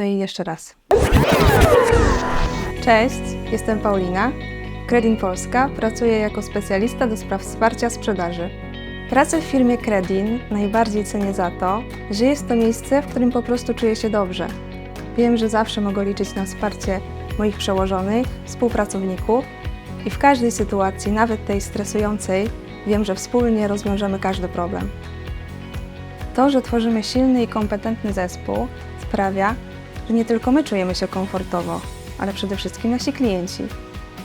No i jeszcze raz. Cześć, jestem Paulina. Credin Polska pracuję jako specjalista do spraw wsparcia sprzedaży. Pracę w firmie Credin najbardziej cenię za to, że jest to miejsce, w którym po prostu czuję się dobrze. Wiem, że zawsze mogę liczyć na wsparcie moich przełożonych, współpracowników i w każdej sytuacji, nawet tej stresującej, wiem, że wspólnie rozwiążemy każdy problem. To, że tworzymy silny i kompetentny zespół, sprawia, nie tylko my czujemy się komfortowo, ale przede wszystkim nasi klienci.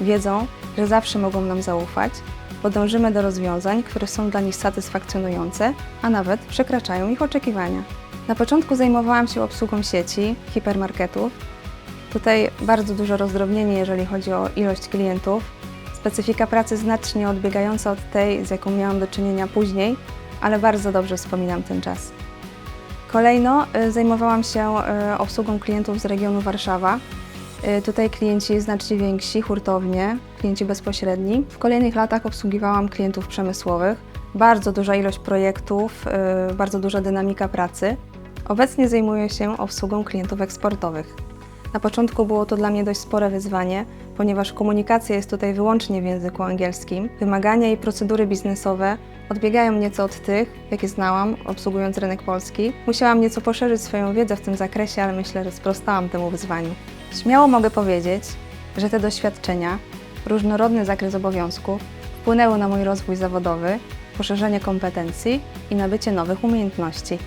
Wiedzą, że zawsze mogą nam zaufać, bo dążymy do rozwiązań, które są dla nich satysfakcjonujące, a nawet przekraczają ich oczekiwania. Na początku zajmowałam się obsługą sieci, hipermarketów. Tutaj bardzo duże rozdrobnienie, jeżeli chodzi o ilość klientów. Specyfika pracy znacznie odbiegająca od tej, z jaką miałam do czynienia później, ale bardzo dobrze wspominam ten czas. Kolejno y, zajmowałam się y, obsługą klientów z regionu Warszawa. Y, Tutaj klienci znacznie więksi, hurtownie, klienci bezpośredni. W kolejnych latach obsługiwałam klientów przemysłowych. Bardzo duża ilość projektów, bardzo duża dynamika pracy. Obecnie zajmuję się obsługą klientów eksportowych. Na początku było to dla mnie dość spore wyzwanie, ponieważ komunikacja jest tutaj wyłącznie w języku angielskim. Wymagania i procedury biznesowe odbiegają nieco od tych, jakie znałam, obsługując rynek polski. Musiałam nieco poszerzyć swoją wiedzę w tym zakresie, ale myślę, że sprostałam temu wyzwaniu. Śmiało mogę powiedzieć, że te doświadczenia, różnorodny zakres obowiązków wpłynęły na mój rozwój zawodowy, poszerzenie kompetencji i nabycie nowych umiejętności.